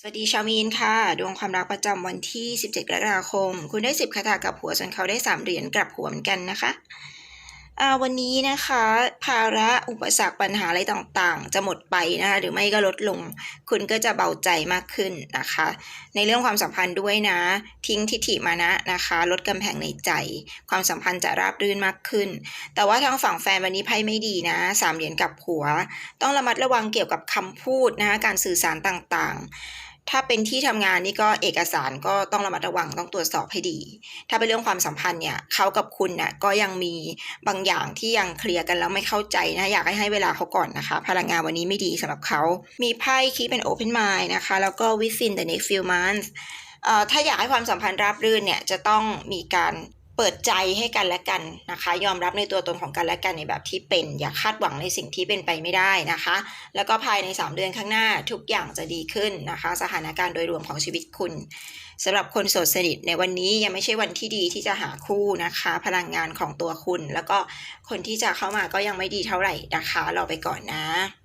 สวัสดีชาวมีนค่ะ ดวงความรักประจำวันที่ 17 กรกฎาคม คุณได้ 10คาถากับหัวส่วนเขาได้ 3 เหรียญกลับหัวเหมือนกันนะคะ วันนี้นะคะ ภาระอุปสรรคปัญหาอะไรต่างๆ จะหมดไปนะคะหรือไม่ก็ลดลง คุณก็จะเบาใจมากขึ้นนะคะ ในเรื่องความสัมพันธ์ด้วยนะ ทิ้งทิฐิมานะนะคะ ลดกำแพงในใจ ความสัมพันธ์จะราบรื่นมากขึ้น แต่ว่าทางฝั่งแฟนวันนี้ไพ่ไม่ดีนะสามเหรียญกับหัว ต้องระมัดระวังเกี่ยวกับคำพูดนะคะการสื่อสารต่างๆ ถ้าเป็นที่ทำงานนี่ก็เอกสารก็ต้องระมัดระวังต้องตรวจสอบให้ดี ถ้าเป็นเรื่องความสัมพันธ์เนี่ยเขากับคุณน่ะก็ยังมีบางอย่างที่ยังเคลียร์กันแล้วไม่เข้าใจนะอยากให้ให้เวลาเขาก่อนนะคะ พลังงานวันนี้ไม่ดีสำหรับเขา มีไพ่คีเป็น open mind นะคะ แล้วก็ within the next few months เอ่อถ้าอยากให้ความสัมพันธ์ราบรื่นเนี่ยจะต้องมีการ เปิดใจให้กันและกันนะคะ ยอมรับในตัวตนของกันและกันในแบบที่เป็น อย่าคาดหวังในสิ่งที่เป็นไปไม่ได้นะคะ แล้วก็ภายใน 3 เดือนข้างหน้าทุกอย่างจะดีขึ้นนะคะ สถานการณ์โดยรวมของชีวิตคุณสำหรับคนโสดสนิทในวันนี้ยังไม่ใช่วันที่ดีที่จะหาคู่นะคะ พลังงานของตัวคุณ แล้วก็คนที่จะเข้ามาก็ยังไม่ดีเท่าไหร่นะคะรอไปก่อนนะ